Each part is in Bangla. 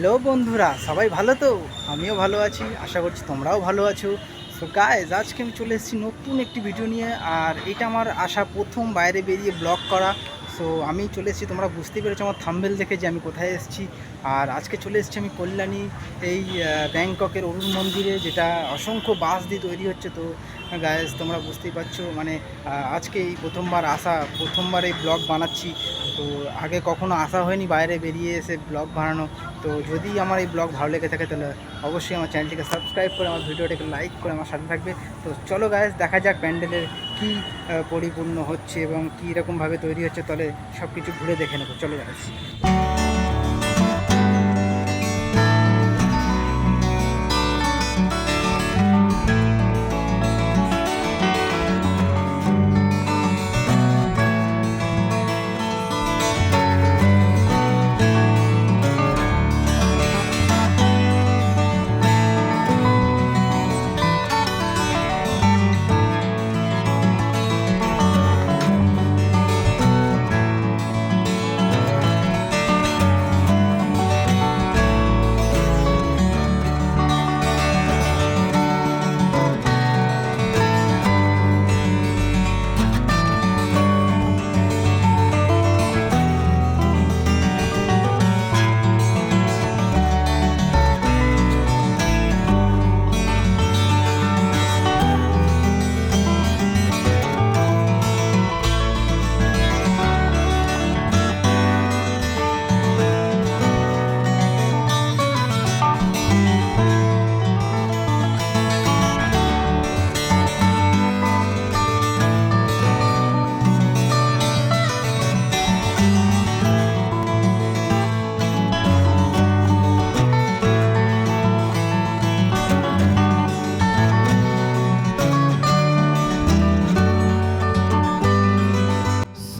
হ্যালো বন্ধুরা, সবাই ভালো তো? আমিও ভালো আছি, আশা করছি তোমরাও ভালো আছো। তো গায়েজ আজকে আমি চলে এসেছি নতুন একটি ভিডিও নিয়ে, আর এটা আমার আসা প্রথম বাইরে বেরিয়ে ব্লগ করা। সো আমি চলে এসেছি, তোমরা বুঝতে পেরেছ আমার থাম্বেল দেখে যে আমি কোথায় এসেছি। আর আজকে চলে এসেছি আমি কল্যাণী, এই ব্যাংককের অরুণ মন্দিরে, যেটা অসংখ্য বাস দিয়ে তৈরি হচ্ছে। তো গায়েজ তোমরা বুঝতেই পারছ মানে আজকে এই প্রথমবার আসা, প্রথমবার এই ব্লগ বানাচ্ছি। তো আগে কখনো আসা হয়নি বাইরে বেরিয়ে এসে ব্লগ বানানো। তো যদি আমার এই ব্লগ ভালো লেগে থাকে তাহলে অবশ্যই আমার চ্যানেলটিকে সাবস্ক্রাইব করে আমার ভিডিওটাকে লাইক করে আমার সাথে থাকবে। তো চলো গায়েস দেখা যাক প্যান্ডেলের কি পরিপূর্ণ হচ্ছে এবং কী রকমভাবে তৈরি হচ্ছে, তাহলে সব কিছু ঘুরে দেখে নেব। চলো guys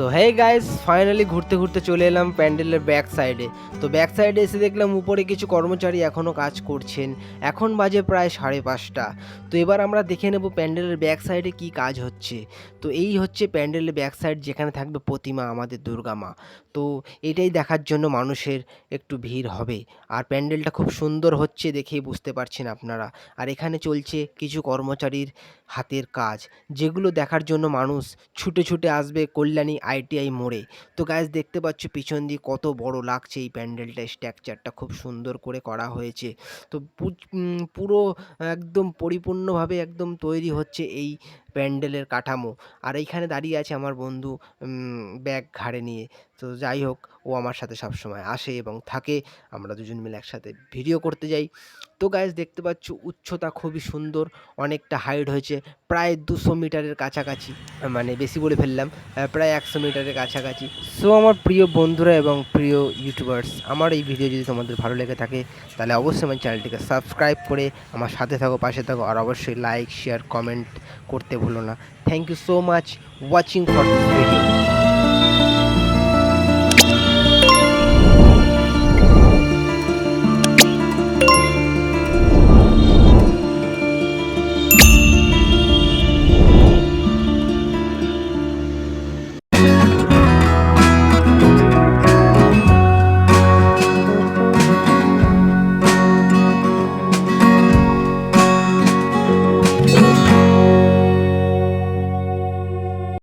so hey guys finally ঘুরতে ঘুরতে চলে এলাম প্যান্ডেলের ব্যাক সাইডে তো ব্যাক সাইডে এসে দেখলাম উপরে কিছু কর্মচারী এখনও কাজ করছেন। এখন বাজে প্রায় সাড়ে পাঁচটা। তো এবার আমরা দেখে নেব প্যান্ডেলের ব্যাক সাইডে কী কাজ হচ্ছে। তো এই হচ্ছে প্যান্ডেলের ব্যাক সাইড যেখানে থাকবে প্রতিমা, আমাদের দুর্গা মা। তো এটাই দেখার জন্য মানুষের একটু ভিড় হবে। আর প্যান্ডেলটা খুব সুন্দর হচ্ছে দেখেই বুঝতে পারছেন আপনারা। আর এখানে চলছে কিছু কর্মচারীর হাতের কাজ। যেগুলো দেখার জন্য মানুষ ছুটে ছুটে আসবে কল্যাণী আইটিআই মোড়ে। তো গাইজ দেখতে পাচ্ছ পিছন দিয়ে কত বড় লাগছে এই প্যান্ডেলটা স্ট্রাকচারটা, খুব সুন্দর করে করা হয়েছে। তো পুরো একদম পরিপূর্ণভাবে একদম তৈরি হচ্ছে এই প্যান্ডেলের কাঠামো। আর এইখানে দাঁড়িয়ে আছে আমার বন্ধু ব্যাগ ঘাড়ে নিয়ে। তো যাই হোক, ও আমার সাথে সব সময় আসে এবং থাকে। আমরা দুজন মিলে একসাথে ভিডিও করতে যাই। তো গাছ দেখতে পাচ্ছ, উচ্চতা খুবই সুন্দর। অনেকটা হাইট হয়েছে। প্রায় দুশো মিটারের কাছাকাছি। মানে বেশি বলে ফেললাম। প্রায় একশো মিটারের কাছাকাছি। সো আমার প্রিয় বন্ধুরা এবং প্রিয় ইউটিউবার্স আমার এই ভিডিও যদি তোমাদের ভালো লেগে থাকে, তাহলে অবশ্যই আমার চ্যানেলটিকে সাবস্ক্রাইব করে আমার সাথে থাকো, পাশে থাকো। আর অবশ্যই লাইক শেয়ার কমেন্ট করতে ভুলো না। Thank you so much watching for this video